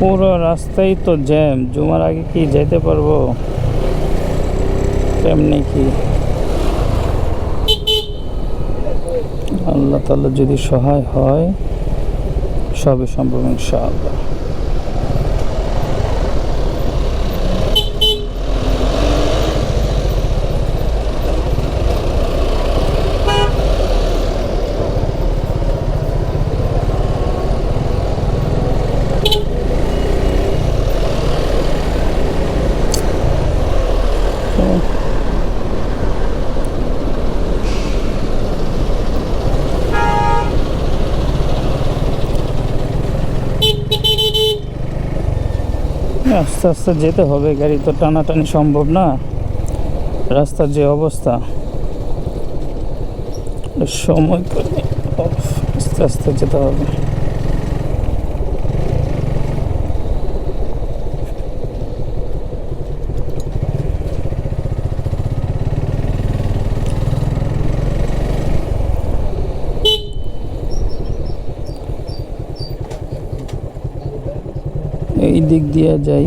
পুরো রাস্তাই তো জ্যাম। জুমার আগে কি যেতে পারব? তেমনি কি? আল্লাহ তাল্লাহ যদি সহায় হয়, সবই সম্ভব ইনশাআল্লাহ। আস্তে আস্তে যেতে হবে, গাড়ি তো টানাটানি সম্ভব না। রাস্তার যে অবস্থা, সময় করে আস্তে আস্তে যেতে হবে। এই দিক দিয়ে যাই।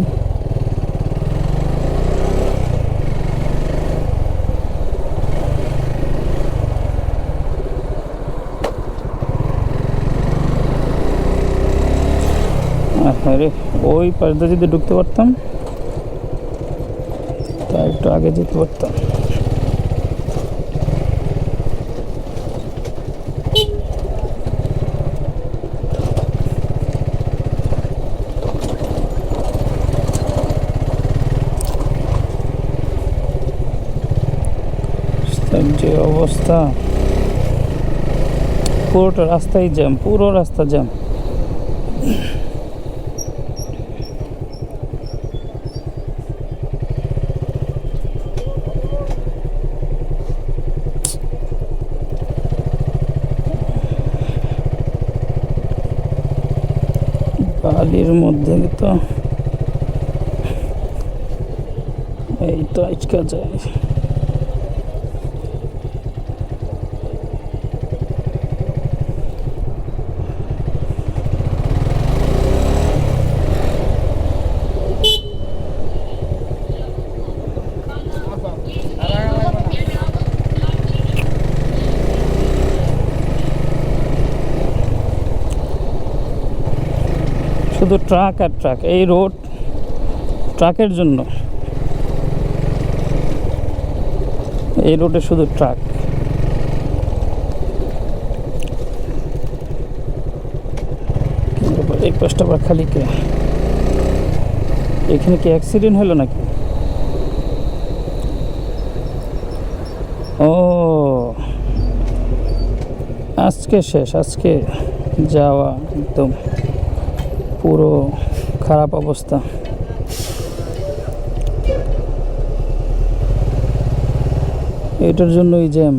আরে ওই পাশ দিয়ে যদি ঢুকতে পারতাম, তা একটু আগে যেতে পারতাম রাস্তার যে অবস্থা। পুরোটা রাস্তাই জ্যাম, পুরো রাস্তা জ্যাম। বালির মধ্যে তো এই তো আজকা যায়। শুধু ট্রাক আর ট্রাক, এই রোড ট্রাকের জন্য। এই রোডে শুধু ট্রাক। এই পাশটা আবার খালি কে? এখানে কি অ্যাক্সিডেন্ট হলো নাকি? ও, আজকে শেষ, আজকে যাওয়া একদম। পুরো খারাপ অবস্থা। এটার জন্যই জ্যাম।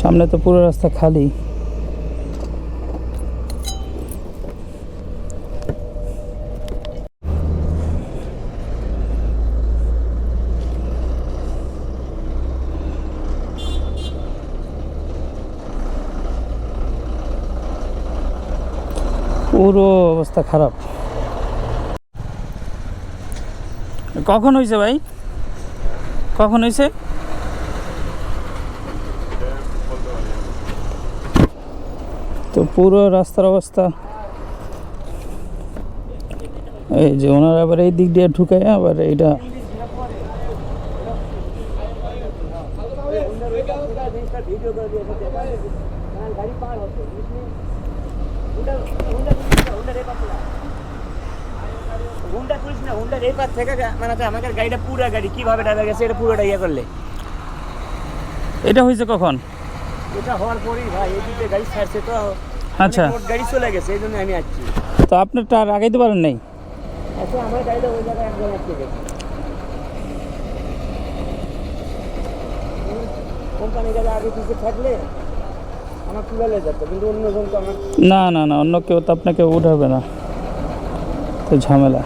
সামনে তো পুরো রাস্তা খালি। পুরো অবস্থা খারাপ। কখন হয়েছে ভাই? কখন হয়েছে তো পুরো রাস্তার অবস্থা। এই যে ওনার আবার এই দিক দিয়ে ঢুকায় আবার এইটা হুন্ডা করিস না হুন্ডার এই পাশ থেকে মানে আমাদের গাড়িটা পুরো গাড়ি কীভাবে ড্রাইভার গেছে এটা পুরোটা ইয়ে করলে। এটা হয়েছে কখন? এটা হওয়ার পরেই ভাই এদিকে গাড়ি ছাড়ছে তো। আচ্ছা। গাড়ি চলে গেছে এই জন্য আমি আসছি। তো আপনারটা আর আগাইতে পারেন নাই? আচ্ছা আমার গাড়িটা ওই জায়গায় একজন আসছে গেছে। কোম্পানি গাড়ি আগে পিছিয়ে থাকলে না না না অন্য কেউ তো আপনাকে উঠাবে না। তো ঝামেলা।